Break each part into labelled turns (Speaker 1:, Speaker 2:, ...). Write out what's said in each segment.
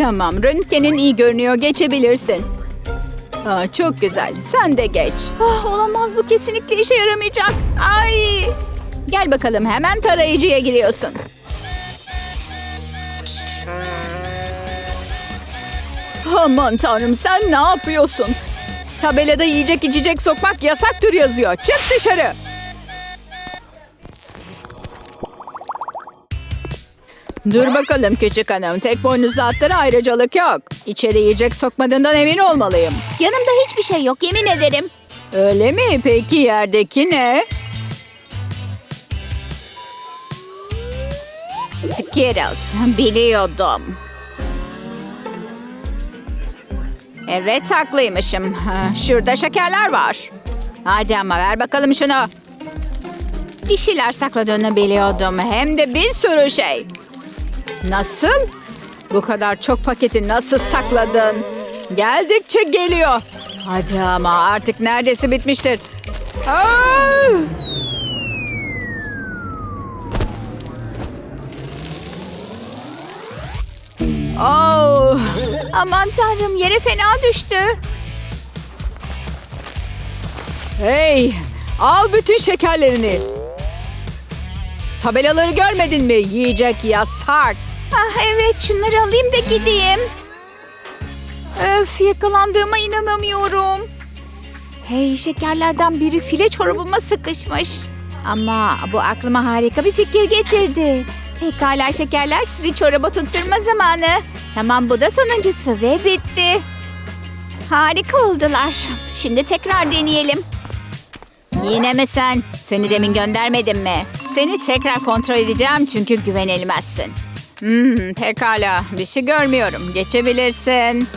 Speaker 1: Tamam, röntgenin iyi görünüyor. Geçebilirsin. Aa, çok güzel. Sen de geç. Ah, olamaz bu kesinlikle işe yaramayacak. Ay! Gel bakalım hemen tarayıcıya giriyorsun. Aman tanrım sen ne yapıyorsun? Tabelada yiyecek içecek sokmak yasaktır yazıyor. Çık dışarı. Dur bakalım küçük hanım. Tek boynuzlu atlara ayrıcalık yok. İçeri yiyecek sokmadığından emin olmalıyım.
Speaker 2: Yanımda hiçbir şey yok yemin ederim.
Speaker 1: Öyle mi? Peki yerdeki ne?
Speaker 2: Skittles biliyordum.
Speaker 1: Evet haklıymışım. Ha, Şurada şekerler var. Hadi ama ver bakalım şunu. Bir şeyler sakladığını biliyordum. Hem de bir sürü şey. Nasıl? Bu kadar çok paketi nasıl sakladın? Geldikçe geliyor. Hadi ama artık neredeyse bitmiştir. Aa! Oh!
Speaker 2: Aman tanrım yere fena düştü.
Speaker 1: Hey! Al bütün şekerlerini. Tabelaları görmedin mi? Yiyecek yasak.
Speaker 2: Ah evet şunları alayım da gideyim. Öf yakalandığıma inanamıyorum. Hey şekerlerden biri file çorabıma sıkışmış. Ama bu aklıma harika bir fikir getirdi. Pekala şekerler sizi çoraba tutturma zamanı. Tamam bu da sonuncusu ve bitti. Harika oldular. Şimdi tekrar deneyelim.
Speaker 1: Yine mi sen? Seni demin göndermedim mi? Seni tekrar kontrol edeceğim çünkü güvenilmezsin. Hmm, pekala. Bir şey görmüyorum. Geçebilirsin.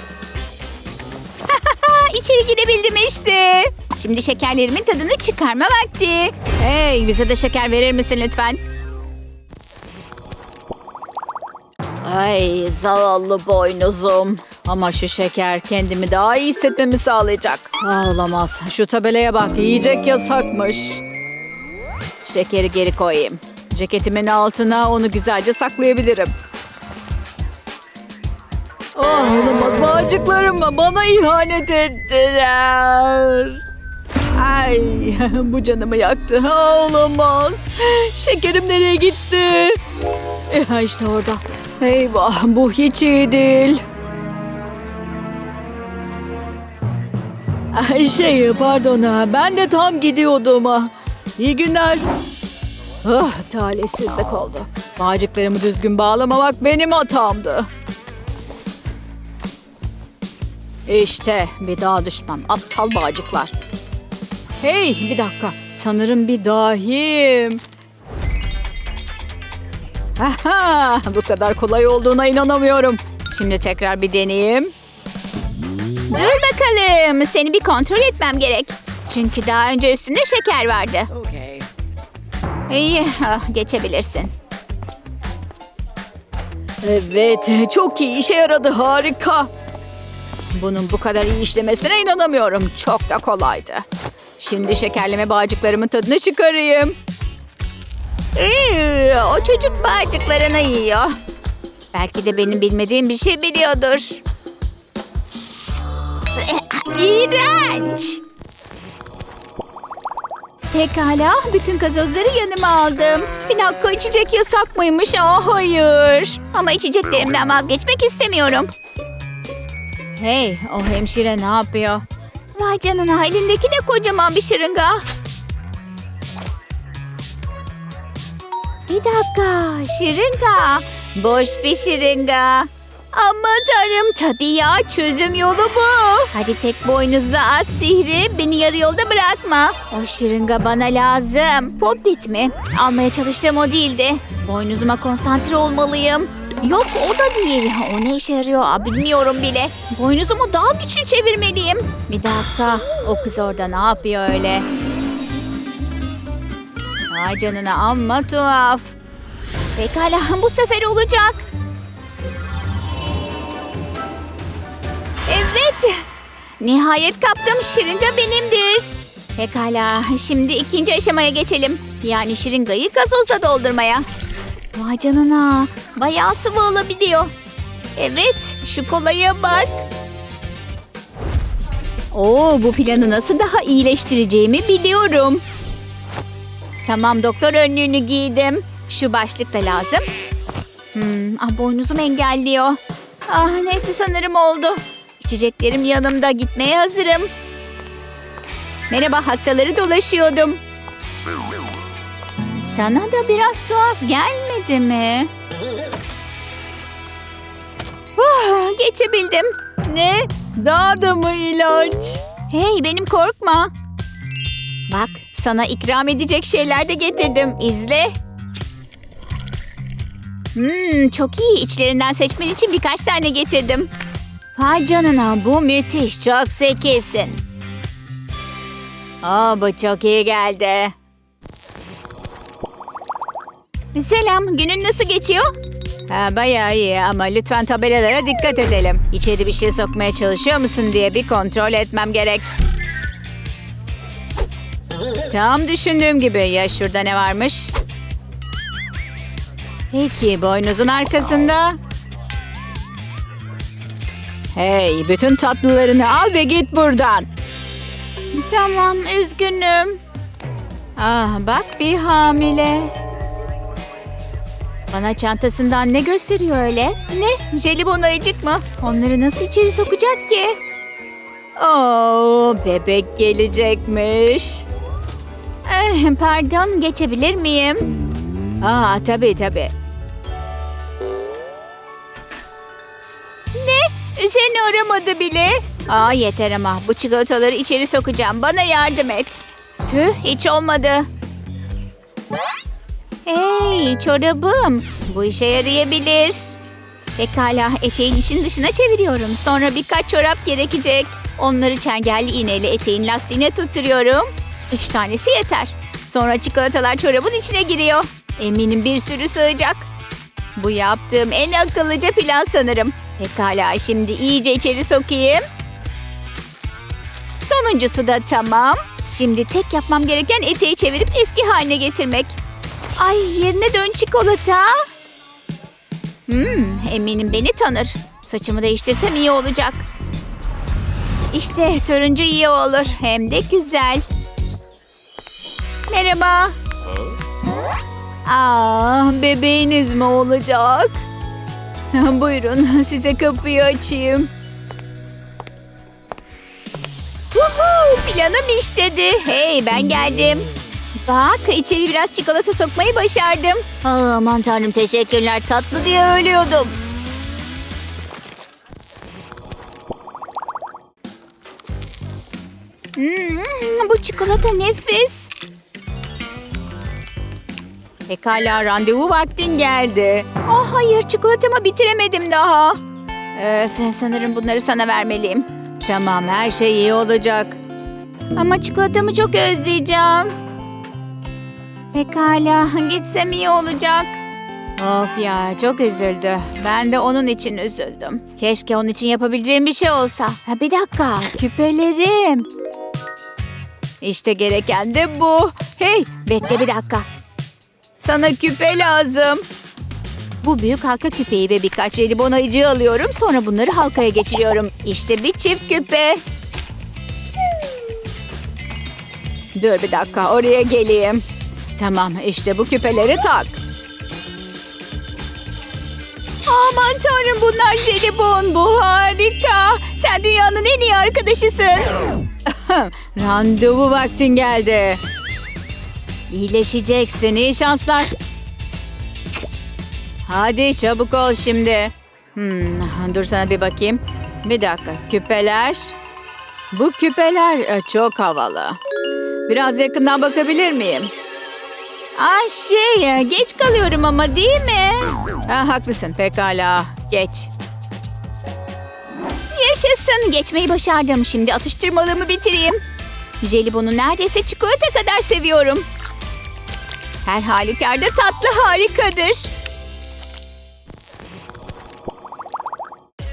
Speaker 2: İçeri girebildim işte. Şimdi şekerlerimin tadını çıkarma vakti.
Speaker 1: Hey, bize de şeker verir misin lütfen? Ay zavallı boynuzum. Ama şu şeker kendimi daha iyi hissetmemi sağlayacak. Olamaz. Şu tabelaya bak. Yiyecek yasakmış. Şekeri geri koyayım. Ceketimin altına onu güzelce saklayabilirim. Oh, olamaz. Bağcıklarım bana ihanet ettiler. Ay bu canımı yaktı. Olamaz. Şekerim nereye gitti? E, işte orada. Eyvah bu hiç iyi değil. Ay şey pardon ha ben de tam gidiyordum ha. İyi günler. Ah talihsizlik oldu. Bağcıklarımı düzgün bağlamamak benim hatamdı. İşte bir daha düşmem. Aptal bağcıklar. Hey bir dakika. Sanırım bir dahiyim. Aha, bu kadar kolay olduğuna inanamıyorum. Şimdi tekrar bir deneyeyim.
Speaker 2: Dur bakalım. Seni bir kontrol etmem gerek. Çünkü daha önce üstünde şeker vardı. İyi, ah, geçebilirsin.
Speaker 1: Evet, çok iyi işe yaradı. Harika. Bunun bu kadar iyi işlemesine inanamıyorum. Çok da kolaydı. Şimdi şekerleme bağcıklarımın tadını çıkarayım.
Speaker 2: Ee, o çocuk bağcıklarını yiyor. Belki de benim bilmediğim bir şey biliyordur. İğrenç. Pekala, bütün gazozları yanıma aldım. Bir dakika içecek yasak mıymış? Aa, hayır. Ama içeceklerimden vazgeçmek istemiyorum.
Speaker 1: Hey, o hemşire ne yapıyor?
Speaker 2: Vay canına, elindeki de kocaman bir şırınga. Bir dakika, şırınga. Boş bir şırınga. Aman tanrım tabii ya çözüm yolu bu. Hadi tek boynuzlu az sihri beni yarı yolda bırakma. O şırınga bana lazım. Popit mi? Almaya çalıştığım o değildi. Boynuzuma konsantre olmalıyım. Yok o da değil. O ne işe yarıyor Aa, bilmiyorum bile. Boynuzumu daha güçlü çevirmeliyim. Bir dakika o kız orada ne yapıyor öyle? Ay canına amma tuhaf. Pekala bu sefer olacak. Evet. Nihayet kaptım. Şırınga benimdir. Pekala. Şimdi ikinci aşamaya geçelim. Yani şırıngayı gazozla doldurmaya. Vay canına. Bayağı sıvı olabiliyor. Evet, şu kolaya bak. Oo, bu planı nasıl daha iyileştireceğimi biliyorum. Tamam, doktor önlüğünü giydim. Şu başlık da lazım. Hmm, ah, boynuzum engelliyor. Ah, neyse sanırım oldu. İçeceklerim yanımda, gitmeye hazırım. Merhaba, hastaları dolaşıyordum. Sana da biraz tuhaf gelmedi mi? Oh, geçebildim. Ne? Daha da mı ilaç? Hey benim korkma. Bak sana ikram edecek şeyler de getirdim. İzle. Hmm, çok iyi. İçlerinden seçmen için birkaç tane getirdim. Vay canına bu müthiş. Çok zekisin. Aa, bu çok iyi geldi. Selam, günün nasıl geçiyor? Ha, bayağı iyi ama lütfen tabelalara dikkat edelim. İçeri bir şey sokmaya çalışıyor musun diye bir kontrol etmem gerek. Tam düşündüğüm gibi. Ya şurada ne varmış? Peki boynuzun arkasında. Hey bütün tatlılarını al ve git buradan. Tamam üzgünüm. Ah bak bir hamile. Bana çantasından ne gösteriyor öyle? Ne? Jelibon ayıcık mı? Onları nasıl içeri sokacak ki? Oo, bebek gelecekmiş. Eh, pardon, geçebilir miyim? Aa, tabii tabii. Ne? Üzerine aramadı bile. Aa, yeter ama. Bu çikolataları içeri sokacağım. Bana yardım et. Tüh, hiç olmadı. Hey çorabım. Bu işe yarayabilir. Pekala eteğin için dışına çeviriyorum. Sonra birkaç çorap gerekecek. Onları çengelli iğneyle eteğin lastiğine tutturuyorum. Üç tanesi yeter. Sonra çikolatalar çorabın içine giriyor. Eminim bir sürü sığacak. Bu yaptığım en akıllıca plan sanırım. Pekala şimdi iyice içeri sokayım. Sonuncusu da tamam. Şimdi tek yapmam gereken eteği çevirip eski haline getirmek. Ay yerine dön çikolata. Hmm, eminim beni tanır. Saçımı değiştirsem iyi olacak. İşte turuncu iyi olur. Hem de güzel. Merhaba. Aa, bebeğiniz mi olacak? Buyurun size kapıyı açayım. Huhu, planım işledi. Hey ben geldim. Bak içeri biraz çikolata sokmayı başardım. Aa, aman tanrım teşekkürler tatlı diye ölüyordum. Hmm, bu çikolata nefis. Pekala randevu vaktin geldi. Oh hayır çikolatamı bitiremedim daha. Öf sanırım bunları sana vermeliyim. Tamam her şey iyi olacak. Ama çikolatamı çok özleyeceğim. Pekala, gitsem iyi olacak. Of ya, çok üzüldü. Ben de onun için üzüldüm. Keşke onun için yapabileceğim bir şey olsa. Ha, bir dakika, küpelerim. İşte gereken de bu. Hey, bekle bir dakika. Sana küpe lazım. Bu büyük halka küpeyi ve birkaç jelibon ayıcığı alıyorum. Sonra bunları halkaya geçiriyorum. İşte bir çift küpe. Dur bir dakika, oraya geleyim. Tamam işte bu küpeleri tak. Aman tanrım bunlar jelibon bu harika. Sen dünyanın en iyi arkadaşısın. Randevu vaktin geldi. İyileşeceksin iyi şanslar. Hadi çabuk ol şimdi. Hmm, dur sana bir bakayım. Bir dakika küpeler. Bu küpeler e, çok havalı. Biraz yakından bakabilir miyim? Aa şey geç kalıyorum ama değil mi? Ha, haklısın pekala geç. Yaşasın geçmeyi başardım. Şimdi atıştırmalığımı bitireyim. Jelibonu neredeyse çikolata kadar seviyorum. Her halükarda tatlı harikadır.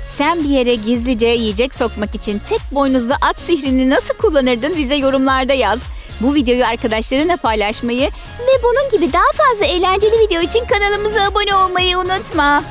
Speaker 2: Sen bir yere gizlice yiyecek sokmak için tek boynuzlu at sihrini nasıl kullanırdın bize yorumlarda yaz. Bu videoyu arkadaşlarına paylaşmayı ve bunun gibi daha fazla eğlenceli video için kanalımıza abone olmayı unutma.